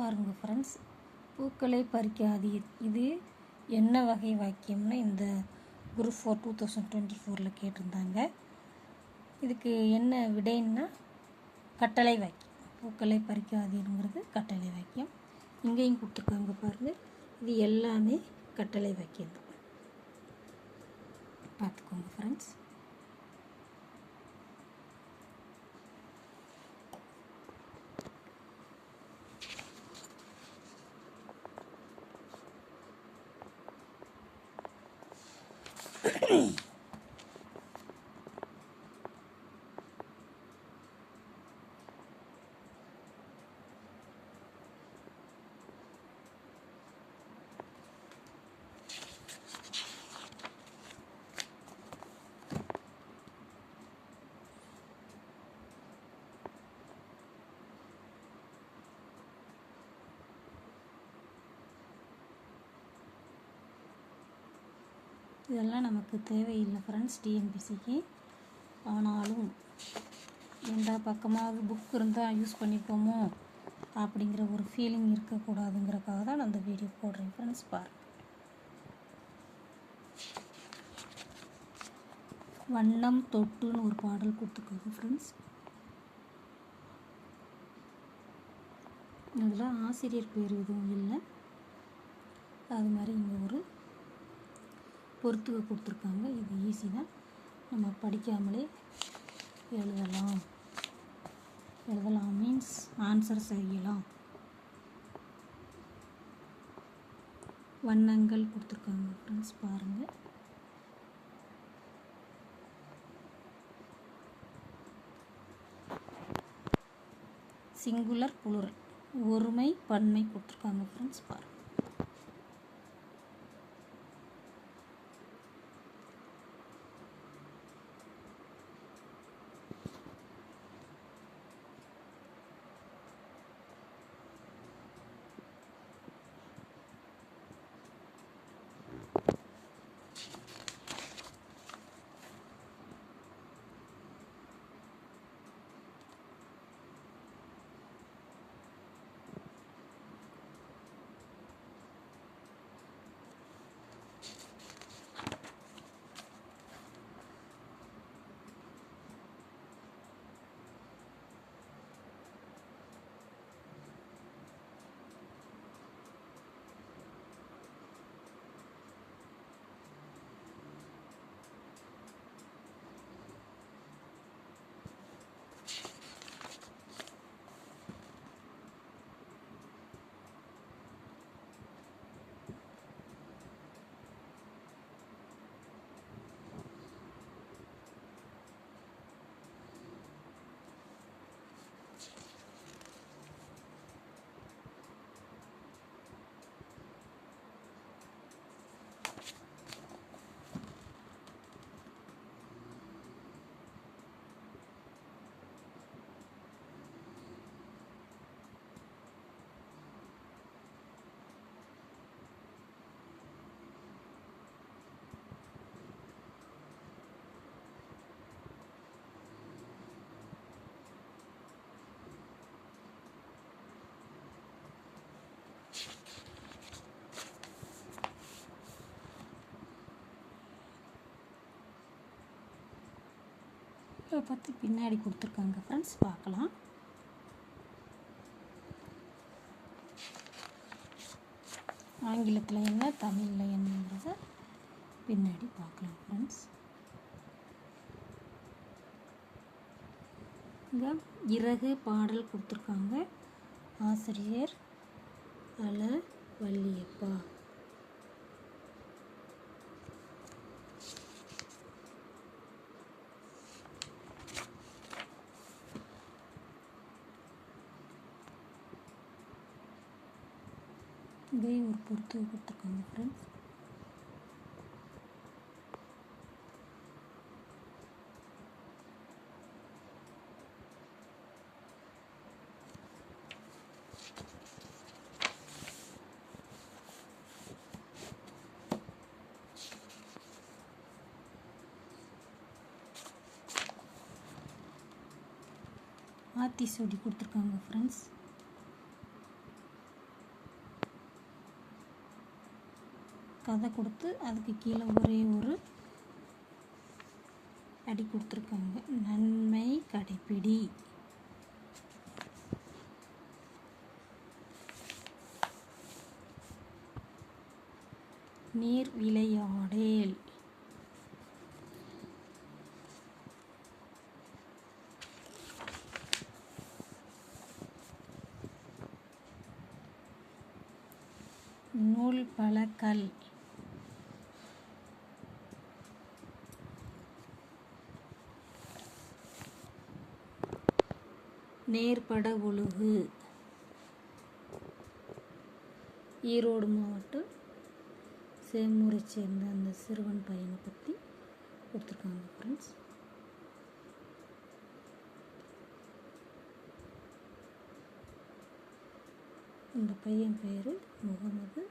பாருங்கள் ஃப்ரெண்ட்ஸ் பூக்களை பறிக்காதீர். இது என்ன வகை வாக்கியம்னு இந்த group four two thousand twenty ஃபோரில் கேட்டிருந்தாங்க. இதுக்கு என்ன விடைன்னா கட்டளை வாக்கியம். பூக்களை பறிக்காதீருங்கிறது கட்டளை வாக்கியம். இங்கேயும் கொடுத்துருக்காங்க பாருங்கள் இது எல்லாமே கட்டளை வாக்கியம் தான். பார்த்துக்கோங்க ஃப்ரெண்ட்ஸ் money. இதெல்லாம் நமக்கு தேவையில்லை ஃப்ரெண்ட்ஸ் டிஎன்பிசிக்கு ஆனாலும் எந்த பக்கமாவது புக் இருந்தால் யூஸ் பண்ணிப்போமோ அப்படிங்கிற ஒரு ஃபீலிங் இருக்கக்கூடாதுங்கிறக்காக தான் நான் அந்த வீடியோ போடுறேன் ஃப்ரெண்ட்ஸ் பாருங்கள் வண்ணம் தொட்டுன்னு ஒரு பாடல் கொடுத்துக்கோங்க ஃப்ரெண்ட்ஸ் இதில் ஆசிரியர் பேர் எதுவும் இல்லை. அது மாதிரி இங்கே ஒரு பொறுத்துக்க கொடுத்துருக்காங்க. இது ஈஸி தான். நம்ம படிக்காமலே எழுதலாம். எழுதலாம். மீன்ஸ் ஆன்சர் செய்யலாம். வண்ணங்கள் கொடுத்துருக்காங்க ஃப்ரெண்ட்ஸ் பாருங்கள் சிங்குலர் புலுரல் ஒருமை பன்மை கொடுத்துருக்காங்க ஃப்ரெண்ட்ஸ் பாருங்கள் இப்போ பற்றி பின்னாடி கொடுத்துருக்காங்க ஃப்ரெண்ட்ஸ் பார்க்கலாம். ஆங்கிலத்தில் என்ன தமிழில் என்னங்கிறத பின்னாடி பார்க்கலாம் ஃப்ரெண்ட்ஸ் இங்கே இறகு பாடல் கொடுத்துருக்காங்க. ஆசிரியர் அல வள்ளியப்பா இதே ஒரு பொறுத்து கொடுத்துருக்காங்க ஃப்ரெண்ட்ஸ் ஆத்தி சொல்லி கொடுத்துருக்காங்க ஃப்ரெண்ட்ஸ் கதை கொடுத்து அதுக்கு கீழே ஒரே ஒரு அடி கொடுத்துருக்காங்க. நன்மை கடைப்பிடி. நீர் விளையாடேல். நூல் பழக்கல். நேர்பட ஒழுகு. ஈரோடு மாவட்டம் சேமூரை சேர்ந்த அந்த சிறுவன் பையனை பற்றி கொடுத்துருக்காங்க ஃப்ரெண்ட்ஸ் இந்த பையன் பேர் முகமது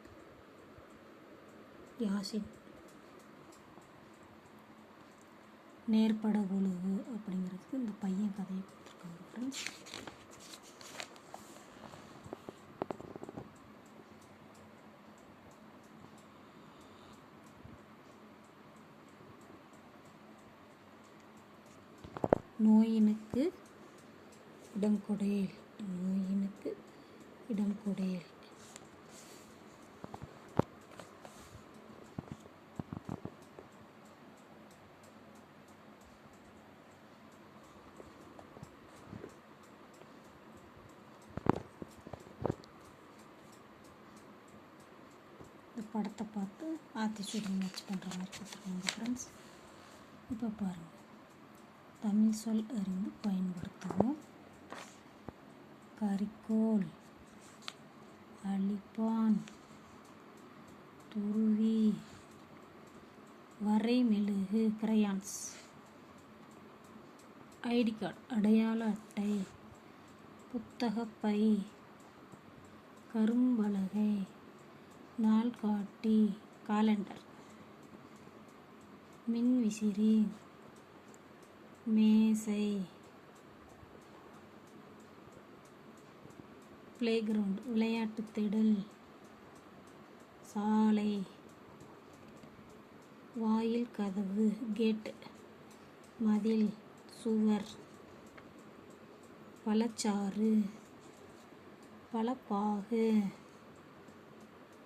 யாசின். நேர்பட ஒழுகு அப்படிங்கிறதுக்கு இந்த பையன் கதையை ஃப்ரெண்ட்ஸ் நோயினுக்கு இடம் கொடையல் நோயினுக்கு இடம் கொடையல் இந்த படத்தை பார்த்து ஆத்திச்சூடி மேட்ச் பண்ணுற மாதிரி கொடுத்துருக்காங்க ஃப்ரெண்ட்ஸ் இப்போ பாருங்கள் தமிழ் சொல் அறிந்து பயன்படுத்துவோம். கரிக்கோல் அழிப்பான் துருவி வரை மெழுகு கிரையான்ஸ் ஐடி கார்டு அடையாள அட்டை புத்தகப்பை கரும்பலகை நாள்காட்டி காலண்டர். மின்விசிறி மேசை பிளேகிரவுண்ட் விளையாட்டு திடல் சாலை வாயில் கதவு கேட் மதில் சுவர் பழச்சாறு பழப்பாகு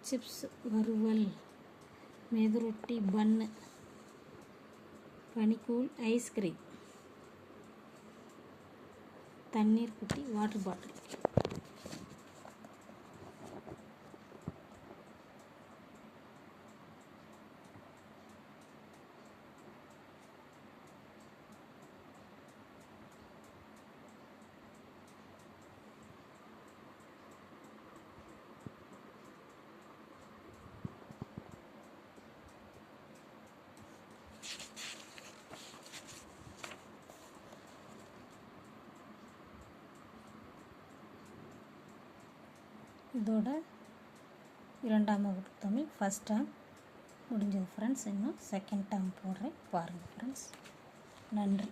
சிப்ஸ் வறுவல். மெதுரொட்டி பன்னு பனிக்கூழ் ஐஸ்கிரீம் தண்ணீர் குட்டி வாட்டர் பாட்டில் இதோட இரண்டாம் வகுப்பு தமிழ். ஃபஸ்ட் டேம் முடிஞ்சது ஃப்ரெண்ட்ஸ் இன்னும் செகண்ட் டேம் போடுறேன். பாருங்கள் ஃப்ரெண்ட்ஸ் நன்றி.